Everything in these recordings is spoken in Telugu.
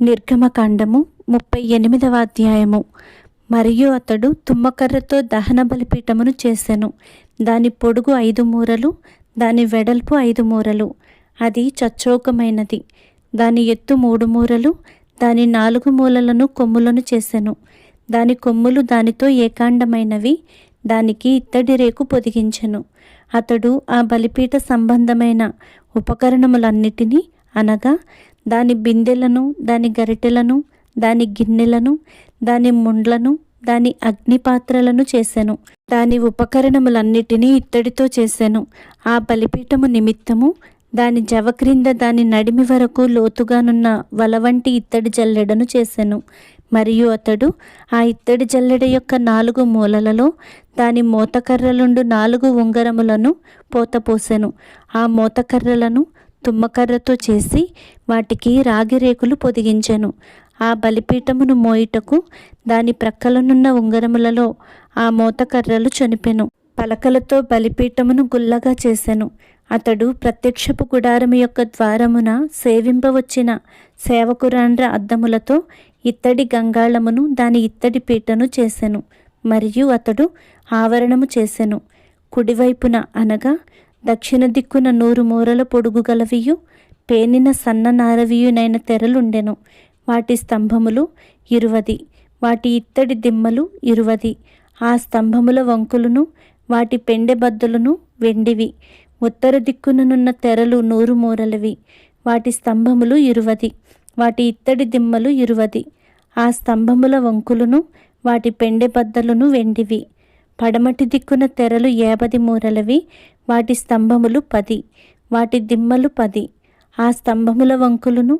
నిర్గమకాండము ముప్పై ఎనిమిదవ అధ్యాయము. మరియు అతడు తుమ్మకర్రతో దహన బలిపీఠమును చేసెను. దాని పొడుగు ఐదు మూరలు దాని వెడల్పు ఐదు మూరలు. అది చచ్చోకమైనది. దాని ఎత్తు మూడు మూరలు దాని నాలుగు మూలలను కొమ్ములను చేసెను. దాని కొమ్ములు దానితో ఏకాండమైనవి దానికి ఇత్తడి రేకు పొదిగించెను. అతడు ఆ బలిపీఠ సంబంధమైన ఉపకరణములన్నిటినీ అనగా దాని బిందెలను దాని గరిటెలను దాని గిన్నెలను దాని ముండ్లను దాని అగ్నిపాత్రలను చేశాను దాని ఉపకరణములన్నిటినీ ఇత్తడితో చేశాను ఆ బలిపీఠము నిమిత్తము దాని జవ క్రింద దాని నడిమి వరకు లోతుగానున్న వలవంటి ఇత్తడి జల్లెడను చేశాను మరియు అతడు ఆ ఇత్తడి జల్లెడ యొక్క నాలుగు మూలలలో దాని మోతకర్రలుండు నాలుగు ఉంగరములను పోతపోసెను ఆ మోతకర్రలను తుమ్మకర్రతో చేసి వాటికి రాగి రేకులు పొదిగించెను. ఆ బలిపీఠమును మోయుటకు దాని ప్రక్కలనున్న ఉంగరములలో ఆ మోతకర్రలు చనిపెను. పలకలతో బలిపీఠమును గుల్లగా చేసెను. అతడు ప్రత్యక్షపు గుడారము యొక్క ద్వారమున సేవింపవచ్చిన సేవకురాండ్ర అద్దములతో ఇత్తడి గంగాళమును దాని ఇత్తడి పీటను చేసెను. మరియు అతడు ఆవరణము చేసెను. కుడివైపున అనగా దక్షిణ దిక్కున నూరు మూరల పొడుగు గలవియు పేనిన సన్న నారవియునైన తెరలుండెను. వాటి స్తంభములు ఇరువది వాటి ఇత్తడి దిమ్మలు ఇరువది. ఆ స్తంభముల వంకులను వాటి పెండెబద్దలను వెండివి. ఉత్తర దిక్కుననున్న తెరలు నూరు మూరలవి. వాటి స్తంభములు ఇరువది వాటి ఇత్తడి దిమ్మలు ఇరువది. ఆ స్తంభముల వంకులను వాటి పెండెబద్దలను వెండివి. పడమటి దిక్కున తెరలు ఏబది మూరలవి వాటి స్తంభములు పది వాటి దిమ్మలు పది. ఆ స్తంభముల వంకులను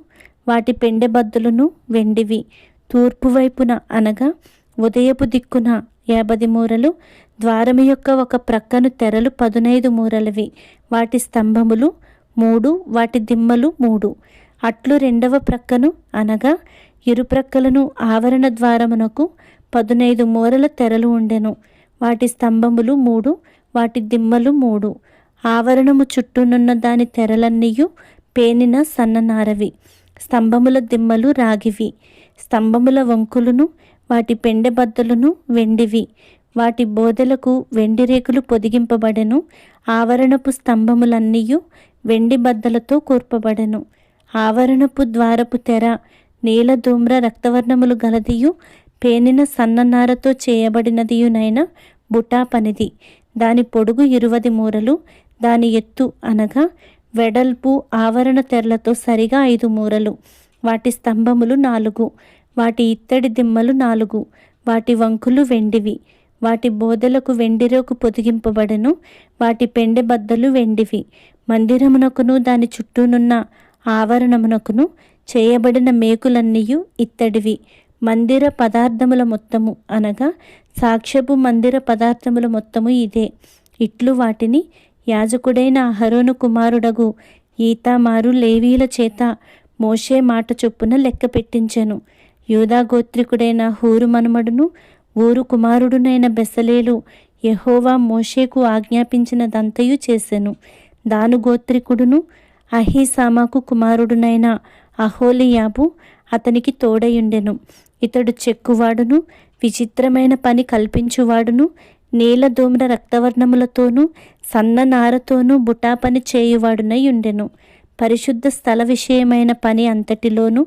వాటి పెండెబద్దులను వెండివి. తూర్పు వైపున అనగా ఉదయపు దిక్కున యాభది మూరలు ద్వారము యొక్క ఒక ప్రక్కను తెరలు పదునైదు మూరలవి. వాటి స్తంభములు మూడు వాటి దిమ్మలు మూడు. అట్లు రెండవ ప్రక్కను అనగా ఇరు ప్రక్కలను ఆవరణ ద్వారమునకు పదునైదు మూరల తెరలు ఉండెను. వాటి స్తంభములు మూడు వాటి దిమ్మలు మూడు. ఆవరణము చుట్టూనున్న దాని తెరలన్నీయు పేనిన సన్ననారవి. స్తంభముల దిమ్మలు రాగివి. స్తంభముల వంకులను వాటి పెండెబద్దలను వెండివి. వాటి బోధలకు వెండి రేకులు పొదిగింపబడెను. ఆవరణపు స్తంభములన్నీయు వెండి బద్దలతో కూర్పబడెను. ఆవరణపు ద్వారపు తెర నీల ధూమ్ర రక్తవర్ణములు గలదియు పేనిన సన్ననారతో చేయబడినదియునైన బుటా పనిది దాని పొడుగు ఇరువది మూరలు దాని ఎత్తు అనగా వెడల్పు ఆవరణ తెరలతో సరిగా ఐదు మూరలు. వాటి స్తంభములు నాలుగు వాటి ఇత్తడి దిమ్మలు నాలుగు వాటి వంకులు వెండివి. వాటి బోధలకు వెండిరోకు పొదిగింపబడను వాటి పెండె బద్దలు వెండివి. మందిరమునకును దాని చుట్టూనున్న ఆవరణమునకును చేయబడిన మేకులన్నీయు ఇత్తడివి. మందిర పదార్థముల మొత్తము అనగా సాక్ష్యపు మందిర పదార్థముల మొత్తము ఇదే. ఇట్లు వాటిని యాజకుడైన అహరోను కుమారుడగు ఈతామారు లేవీల చేత మోషే మాట చొప్పున లెక్క పెట్టించెను యూదా గోత్రికుడైన హూరు మనుమడును ఊరు కుమారుడునైన బెసలేలు యహోవా మోషేకు ఆజ్ఞాపించినదంతయు చేసెను. దాను గోత్రికుడును అహీసామాకు కుమారుడునైన అహోలియాబు అతనికి తోడయుండెను. ఇతడు చెక్కువాడును విచిత్రమైన పని కల్పించువాడును నీల ధూమ్ర రక్తవర్ణములతోనూ సన్న నారతోనూ బుటా పని చేయువాడునై ఉండెను పరిశుద్ధ స్థల విషయమైన పని అంతటిలోనూ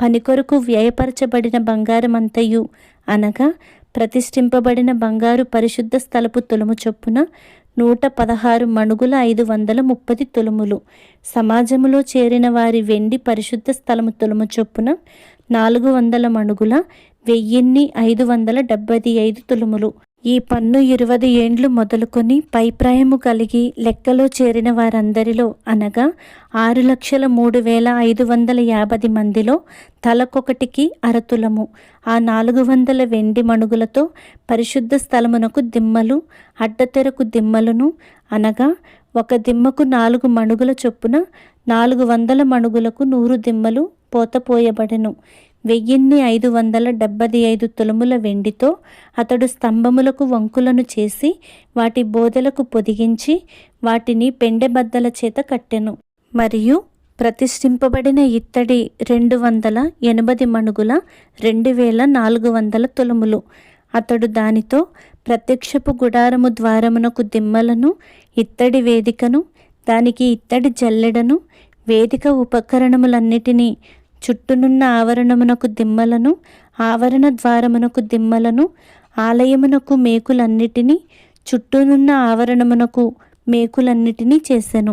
పని కొరకు వ్యయపరచబడిన బంగారమంతయు అనగా ప్రతిష్ఠింపబడిన బంగారు పరిశుద్ధ స్థలపు తులుము చొప్పున నూట పదహారు మణుగుల ఐదు వందల ముప్పది తులుములు. సమాజములో చేరిన వారి వెండి పరిశుద్ధ స్థలము తులుము చొప్పున నాలుగు వందల మణుగుల వెయ్యిన్ని ఐదు వందల డెబ్బై ఐదు తులుములు. ఈ పన్ను ఇరవై ఏండ్లు మొదలుకొని పైప్రాయము కలిగి లెక్కలో చేరిన వారందరిలో అనగా ఆరు లక్షల మూడు వేల ఐదు వందల యాభై మందిలో తలకొకటికి అరతులము. ఆ నాలుగు వందల వెండి మణుగులతో పరిశుద్ధ స్థలమునకు దిమ్మలు అడ్డతెరకు దిమ్మలను అనగా ఒక దిమ్మకు నాలుగు మణుగుల చొప్పున నాలుగు వందల మణుగులకు నూరు దిమ్మలు పోతపోయబడెను వెయ్యిన్ని ఐదు వందల డెబ్బది ఐదు తులముల వెండితో అతడు స్తంభములకు వంకులను చేసి వాటి బోధలకు పొదిగించి వాటిని పెండెబద్దల చేత కట్టెను. మరియు ప్రతిష్ఠింపబడిన ఇత్తడి రెండు వందల ఎనభై మణుగుల రెండు వేల నాలుగు వందల తులములు. అతడు దానితో ప్రత్యక్షపు గుడారము ద్వారమునకు దిమ్మలను ఇత్తడి వేదికను దానికి ఇత్తడి జల్లెడను వేదిక ఉపకరణములన్నిటినీ చుట్టూనున్న ఆవరణమునకు దిమ్మలను ఆవరణ ద్వారమునకు దిమ్మలను ఆలయమునకు మేకులన్నిటినీ చుట్టూనున్న ఆవరణమునకు మేకులన్నిటినీ చేసెను.